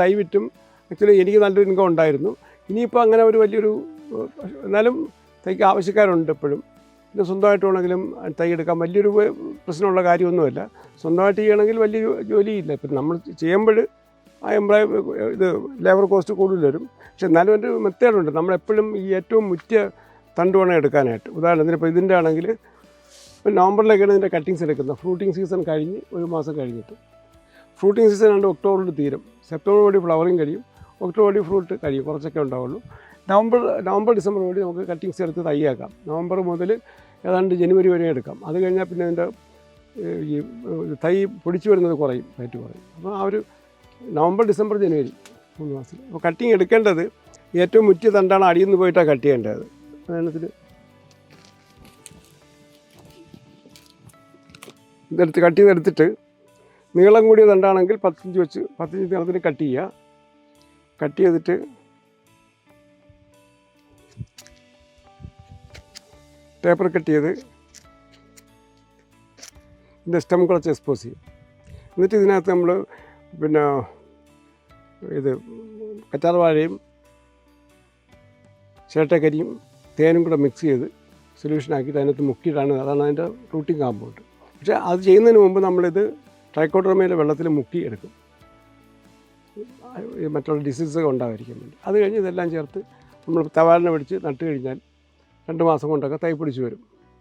തൈ വിറ്റും ആക്ച്വലി എനിക്ക് നല്ലൊരു ഇൻകം ഉണ്ടായിരുന്നു. ഇനിയിപ്പോൾ അങ്ങനെ ഒരു വലിയൊരു എന്നാലും തൈക്ക് ആവശ്യക്കാരുണ്ട് എപ്പോഴും പിന്നെ സ്വന്തമായിട്ട് വേണമെങ്കിലും തൈ എടുക്കാൻ വലിയൊരു പ്രശ്നമുള്ള കാര്യമൊന്നുമല്ല. സ്വന്തമായിട്ട് ചെയ്യണമെങ്കിൽ വലിയൊരു ജോലിയില്ല. ഇപ്പം നമ്മൾ ചെയ്യുമ്പോൾ ആ എംപ്ലോയി ഇത് ലേബർ കോസ്റ്റ് കൂടുതൽ വരും. പക്ഷെ എന്നാലും ഒരു മെത്തേഡുണ്ട്. നമ്മളെപ്പോഴും ഈ ഏറ്റവും മുറ്റ തണ്ട് വേണം എടുക്കാനായിട്ട്. ഉദാഹരണത്തിന് ഇപ്പോൾ ഇതിന്റെ ആണെങ്കിൽ ഇപ്പോൾ നവംബറിലേക്കാണ് ഇതിന്റെ കട്ടിങ്സ് എടുക്കുന്നത് ഫ്രൂട്ടിങ് സീസൺ കഴിഞ്ഞ് ഒരു മാസം കഴിഞ്ഞിട്ട്. ഫ്രൂട്ടിങ് സീസൺ ഉണ്ട് ഒക്ടോബറിൽ തീരും. സെപ്റ്റംബർ വഴി ഫ്ലവറിങ് കഴിയും. ഒക്ടോബർ വഴി ഫ്രൂട്ട് കഴിയും. കുറച്ചൊക്കെ ഉണ്ടാവുള്ളൂ. നവംബർ നവംബർ ഡിസംബർ വഴി നമുക്ക് കട്ടിങ്സ് എടുത്ത് തയ്യാക്കാം. നവംബർ മുതൽ ഏതാണ്ട് ജനുവരി വരെ എടുക്കാം. അത് കഴിഞ്ഞാൽ പിന്നെ അതിന്റെ ഈ തൈ പൊടിച്ചു വരുന്നത് കുറയും. റേറ്റ് കുറയും. അപ്പോൾ ആ ഒരു നവംബർ ഡിസംബർ ജനുവരി മൂന്ന് മാസത്തിൽ അപ്പോൾ കട്ടിങ് എടുക്കേണ്ടത് ഏറ്റവും മുറ്റിയ തണ്ടാണ് അടിയിൽ നിന്ന് പോയിട്ടാണ് കട്ട് ചെയ്യേണ്ടത്. അതിനകത്തിൽ ഇതെടുത്ത് കട്ട് ചെയ്തെടുത്തിട്ട് നീളം കൂടിയ തണ്ടാണെങ്കിൽ പത്തിഞ്ച് വെച്ച് പത്തിഞ്ച് നീളത്തിന് കട്ട് ചെയ്യുക. കട്ട് ചെയ്തിട്ട് പേപ്പർ കട്ട് ചെയ്ത് ഇതിന്റെ സ്റ്റെം കുറച്ച് എക്സ്പോസ് ചെയ്യും എന്നിട്ട് ഇതിനകത്ത് നമ്മൾ പിന്നെ ഇത് കറ്റാർവാഴയും ചേട്ടക്കരിയും തേനും കൂടെ മിക്സ് ചെയ്ത് സൊല്യൂഷനാക്കിയിട്ട് അതിനകത്ത് മുക്കിയിട്ടാണ് അതാണ് അതിന്റെ റൂട്ടിങ് കാമ്പൗണ്ട് പക്ഷേ അത് ചെയ്യുന്നതിന് മുമ്പ് നമ്മളിത് ട്രൈക്കോഡ്രമയിലെ വെള്ളത്തിൽ മുക്കി എടുക്കും ഈ മറ്റുള്ള ഡിസീസൊക്കെ ഉണ്ടാകാതിരിക്കാൻ വേണ്ടി അത് കഴിഞ്ഞ് ഇതെല്ലാം ചേർത്ത് നമ്മൾ തവാലിനെ പിടിച്ച് നട്ട് കഴിഞ്ഞാൽ രണ്ട് മാസം കൊണ്ടൊക്കെ തൈ പിടിച്ച് വരും.